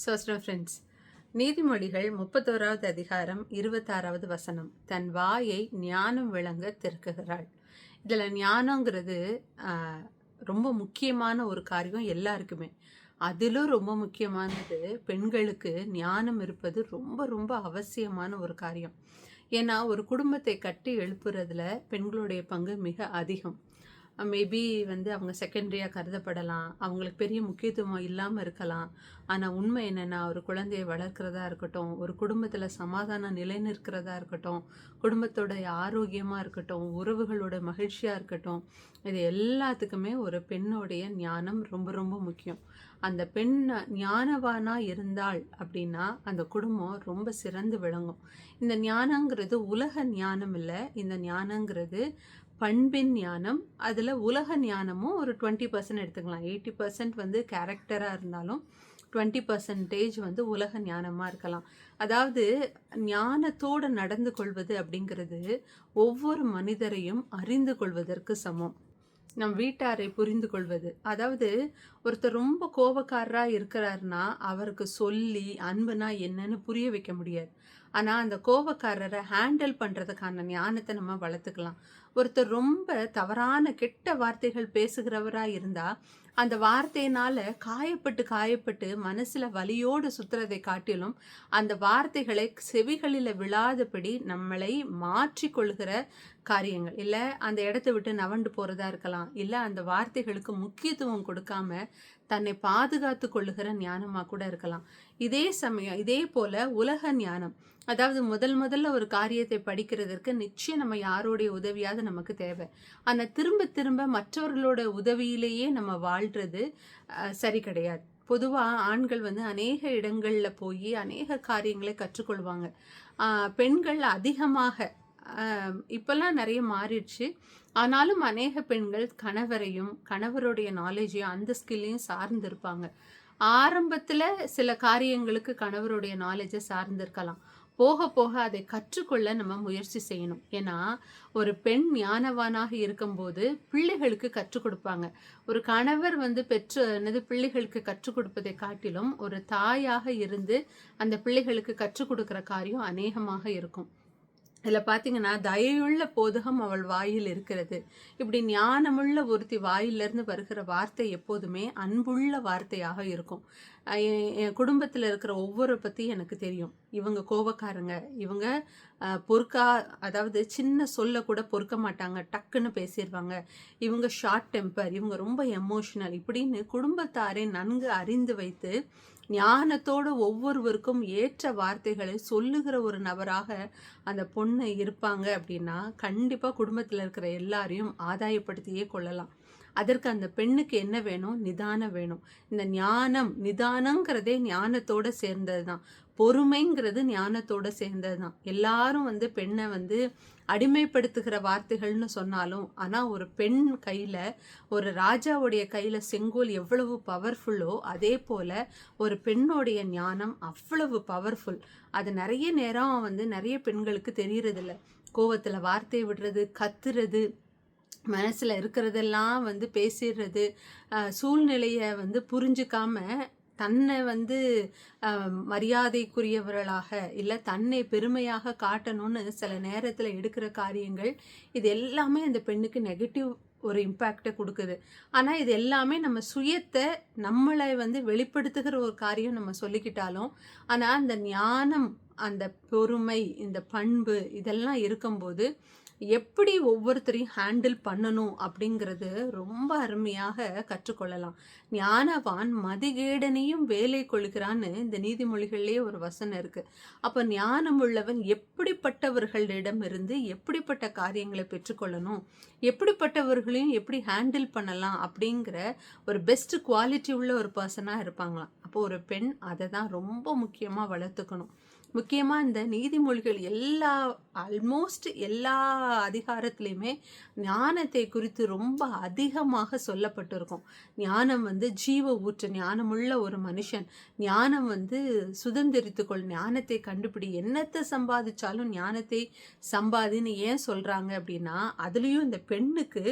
Zoster friends நீதிமொழிகள் முப்பத்தோராவது அதிகாரம் இருபத்தாறாவது வசனம். தன் வாயை ஞானம் விளங்க திறக்குகிறாள் இதில் ஞானங்கிறது ரொம்ப முக்கியமான ஒரு காரியம் எல்லாருக்குமே. அதிலும் ரொம்ப முக்கியமானது பெண்களுக்கு ஞானம் இருப்பது ரொம்ப ரொம்ப அவசியமான ஒரு காரியம். ஏன்னா ஒரு குடும்பத்தை கட்டி எழுப்புறதுல பெண்களுடைய பங்கு மிக அதிகம். மேபி வந்து அவங்க செகண்டரியாக கருதப்படலாம். அவங்களுக்கு பெரிய முக்கியத்துவம் இல்லாமல் இருக்கலாம். ஆனால் உண்மை என்னென்னா ஒரு குழந்தையை வளர்க்குறதா இருக்கட்டும் ஒரு குடும்பத்தில் சமாதானம் நிலைநிற்கிறதா இருக்கட்டும் குடும்பத்தோடைய ஆரோக்கியமாக இருக்கட்டும் உறவுகளோட மகிழ்ச்சியாக இருக்கட்டும் இது எல்லாத்துக்குமே ஒரு பெண்ணுடைய ஞானம் ரொம்ப ரொம்ப முக்கியம். அந்த பெண் ஞானவானா இருந்தாள் அப்படின்னா அந்த குடும்பம் ரொம்ப சிறந்து விளங்கும். இந்த ஞானங்கிறது உலக ஞானம் இல்லை. இந்த ஞானங்கிறது பண்பின் ஞானம் அதில் உலக ஞானமும் ஒரு டுவெண்ட்டி பர்சன்ட் எடுத்துக்கலாம். எயிட்டி பர்சன்ட் வந்து கேரக்டராக இருந்தாலும் டுவெண்ட்டி பர்சன்டேஜ் வந்து உலக ஞானமாக இருக்கலாம். அதாவது ஞானத்தோடு நடந்து கொள்வது அப்படிங்கிறது ஒவ்வொரு மனிதரையும் அறிந்து கொள்வதற்கு சமம். நம் வீட்டாரை புரிந்து கொள்வது. அதாவது ஒருத்தர் ரொம்ப கோபக்காரராக இருக்கிறாருன்னா அவருக்கு சொல்லி அன்புனா என்னன்னு புரிய வைக்க முடியாது. ஆனால் அந்த கோபக்காரரை ஹேண்டில் பண்ணுறதுக்கான ஞானத்தை நம்ம வளர்த்துக்கலாம். ஒருத்தர் ரொம்ப தவறான கெட்ட வார்த்தைகள் பேசுகிறவராக இருந்தால் அந்த வார்த்தையினால் காயப்பட்டு காயப்பட்டு மனசில் வலியோடு சுத்துறதை காட்டிலும் அந்த வார்த்தைகளை செவிகளில் விழாதபடி நம்மளை மாற்றி கொள்கிற காரியங்கள். இல்லை அந்த இடத்த விட்டு நவண்டு போகிறதா இருக்கலாம். இல்லை அந்த வார்த்தைகளுக்கு முக்கியத்துவம் கொடுக்காம தன்னை பாதுகாத்து கொள்ளுகிற ஞானமாக கூட இருக்கலாம். இதே சமயம் இதே போல உலக ஞானம் அதாவது முதல் முதல்ல ஒரு காரியத்தை படிக்கிறதற்கு நிச்சயம் நம்ம யாருடைய உதவியாவது நமக்கு தேவை. ஆனால் திரும்ப திரும்ப மற்றவர்களோட உதவியிலேயே நம்ம வாழ்கிறது சரி கிடையாது. பொதுவாக ஆண்கள் வந்து அநேக இடங்களில் போய் அநேக காரியங்களை கற்றுக்கொள்வாங்க. பெண்கள் அதிகமாக இப்போல்லாம் நிறைய மாறிடுச்சு. ஆனாலும் அநேக பெண்கள் கணவரையும் கணவருடைய நாலேஜையும் அந்த ஸ்கில்லையும் சார்ந்திருப்பாங்க. ஆரம்பத்தில் சில காரியங்களுக்கு கணவருடைய நாலேஜை சார்ந்திருக்கலாம். போக போக அதை கற்றுக்கொள்ள நம்ம முயற்சி செய்யணும். ஏன்னா ஒரு பெண் ஞானவானாக இருக்கும்போது பிள்ளைகளுக்கு கற்றுக் கொடுப்பாங்க. ஒரு கணவர் வந்து பெற்று என்னது பிள்ளைகளுக்கு கற்றுக் கொடுப்பதை காட்டிலும் ஒரு தாயாக இருந்து அந்த பிள்ளைகளுக்கு கற்றுக் கொடுக்குற காரியம் அநேகமாக இருக்கும். இதில் பார்த்தீங்கன்னா தயவுள்ள போதகம் அவள் வாயில் இருக்கிறது. இப்படி ஞானமுள்ள ஒருத்தி வாயிலிருந்து வருகிற வார்த்தை எப்போதுமே அன்புள்ள வார்த்தையாக இருக்கும். என் குடும்பத்தில் இருக்கிற ஒவ்வொரு பற்றி எனக்கு தெரியும். இவங்க கோபக்காரங்க இவங்க பொறுக்கா அதாவது சின்ன சொல்ல கூட பொறுக்க மாட்டாங்க டக்குன்னு பேசிடுவாங்க இவங்க ஷார்ட் டெம்பர் இவங்க ரொம்ப எமோஷனல் இப்படின்னு குடும்பத்தாரை நன்கு அறிந்து வைத்து ஞானத்தோடு ஒவ்வொருவருக்கும் ஏற்ற வார்த்தைகளை சொல்லுகிற ஒரு நபராக அந்த பொண்ணு இருப்பாங்க அப்படின்னா கண்டிப்பாக குடும்பத்தில் இருக்கிற எல்லாரையும் ஆதாயப்படுத்தியே கொள்ளலாம். அதற்கு அந்த பெண்ணுக்கு என்ன வேணும்? நிதானம் வேணும். இந்த ஞானம் நிதானங்கிறதே ஞானத்தோட சேர்ந்தது தான் பொறுமைங்கிறது ஞானத்தோட சேர்ந்தது தான் எல்லாரும் வந்து பெண்ணை வந்து அடிமைப்படுத்துகிற வார்த்தைகள்னு சொன்னாலும் ஆனால் ஒரு பெண் கையில் ஒரு ராஜாவுடைய கையில் செங்கோல் எவ்வளவு பவர்ஃபுல்லோ அதே போல் ஒரு பெண்ணோடைய ஞானம் அவ்வளவு பவர்ஃபுல் அது நிறைய நேரம் வந்து நிறைய பெண்களுக்கு தெரியறதில்ல. கோவத்தில் வார்த்தை விடுறது கத்துறது மனசில் இருக்கிறதெல்லாம் வந்து பேசிடுறது சூழ்நிலையை வந்து புரிஞ்சுக்காம தன்னை வந்து மரியாதைக்குரியவர்களாக இல்லை தன்னை பெருமையாக காட்டணும்னு சில நேரத்தில் எடுக்கிற காரியங்கள் இது எல்லாமே அந்த பெண்ணுக்கு நெகட்டிவ் ஒரு இம்பேக்டை கொடுக்குது. ஆனால் இது எல்லாமே நம்ம சுயத்தை நம்மளை வந்து வெளிப்படுத்துகிற ஒரு காரியம் நம்ம சொல்லிக்கிட்டாலும் ஆனால் அந்த ஞானம் அந்த பொறுமை இந்த பண்பு இதெல்லாம் இருக்கும்போது எப்படி ஒவ்வொருத்தரையும் ஹேண்டில் பண்ணணும் அப்படிங்கிறது ரொம்ப அருமையாக கற்றுக்கொள்ளலாம். ஞானவான் மதிகேடனையும் வேலை கொள்கிறான்னு இந்த நீதிமொழிகள்லேயே ஒரு வசனம் இருக்குது அப்போ ஞானம் உள்ளவன் எப்படிப்பட்டவர்களிடம் இருந்து எப்படிப்பட்ட காரியங்களை பெற்றுக்கொள்ளணும் எப்படிப்பட்டவர்களையும் எப்படி ஹேண்டில் பண்ணலாம் அப்படிங்கிற ஒரு பெஸ்ட் குவாலிட்டி உள்ள ஒரு பர்சனாக இருப்பாங்களாம். அப்போ ஒரு பெண் அதை தான் ரொம்ப முக்கியமாக வளர்த்துக்கணும். முக்கியமாக இந்த நீதிமொழிகள் எல்லா ஆல்மோஸ்ட் எல்லா அதிகாரத்துலேயுமே ஞானத்தை குறித்து ரொம்ப அதிகமாக சொல்லப்பட்டிருக்கும். ஞானம் வந்து ஜீவ ஊற்று ஞானமுள்ள ஒரு மனுஷன். ஞானம் வந்து சுதந்திரித்துக்கொள் ஞானத்தை கண்டுபிடி. என்னத்தை சம்பாதிச்சாலும் ஞானத்தை சம்பாதின்னு ஏன் சொல்கிறாங்க அப்படின்னா அதுலேயும் இந்த பெண்ணுக்கு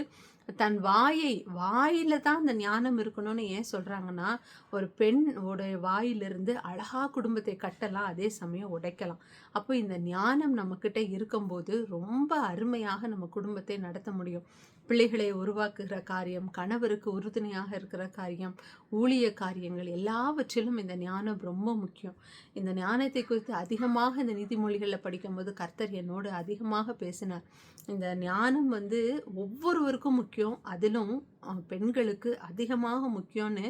தன் வாயை வாயில தான் அந்த ஞானம் இருக்கணும்னு ஏன் சொல்றாங்கன்னா ஒரு பெண் உடைய வாயிலிருந்து அழகா குடும்பத்தை கட்டலாம் அதே சமயம் உடைக்கலாம். அப்போ இந்த ஞானம் நம்மக்கிட்ட இருக்கும்போது ரொம்ப அருமையாக நம்ம குடும்பத்தை நடத்த முடியும். பிள்ளைகளை உருவாக்குகிற காரியம் கணவருக்கு உறுதுணையாக இருக்கிற காரியம் ஊழிய காரியங்கள் எல்லாவற்றிலும் இந்த ஞானம் ரொம்ப முக்கியம். இந்த ஞானத்தை குறித்து அதிகமாக இந்த நீதிமொழிகளில் படிக்கும்போது கர்த்தர் என்னோடு அதிகமாக பேசினார். இந்த ஞானம் வந்து ஒவ்வொருவருக்கும் முக்கியம். அதிலும் பெண்களுக்கு அதிகமாக முக்கியம்னு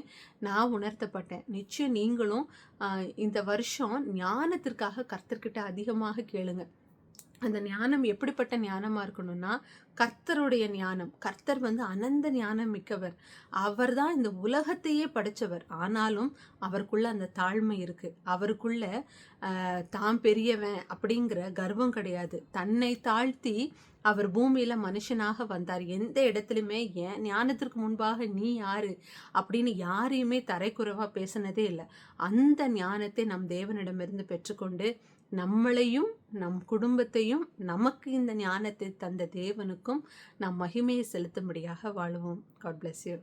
நான் உணர்த்தப்பட்டேன். நிச்சயம் நீங்களும் இந்த வருஷம் ஞானத்திற்காக கர்த்தர்கிட்ட அதிகமாக கேளுங்கள் அந்த ஞானம் எப்படிப்பட்ட ஞானமாக இருக்கணும்னா கர்த்தருடைய ஞானம் கர்த்தர் வந்து அனந்த ஞானம் மிக்கவர். அவர் தான் இந்த உலகத்தையே படைச்சவர். ஆனாலும் அவருக்குள்ள அந்த தாழ்மை இருக்குது அவருக்குள்ள தான் பெரியவன் அப்படிங்கிற கர்வம் கிடையாது. தன்னை தாழ்த்தி அவர் பூமியில் மனுஷனாக வந்தார். எந்த இடத்துலையுமே ஏன் ஞானத்திற்கு முன்பாக நீ யாரு? அப்படின்னு யாரையுமே தரைக்குறைவாக பேசினதே இல்லை. அந்த ஞானத்தை நம் தேவனிடமிருந்து பெற்றுக்கொண்டு நம்மளையும் நம் குடும்பத்தையும் நமக்கு இந்த ஞானத்தை தந்த தேவனுக்கும் நாம் மகிமையை செலுத்தும்படியாக வாழுவோம். God bless you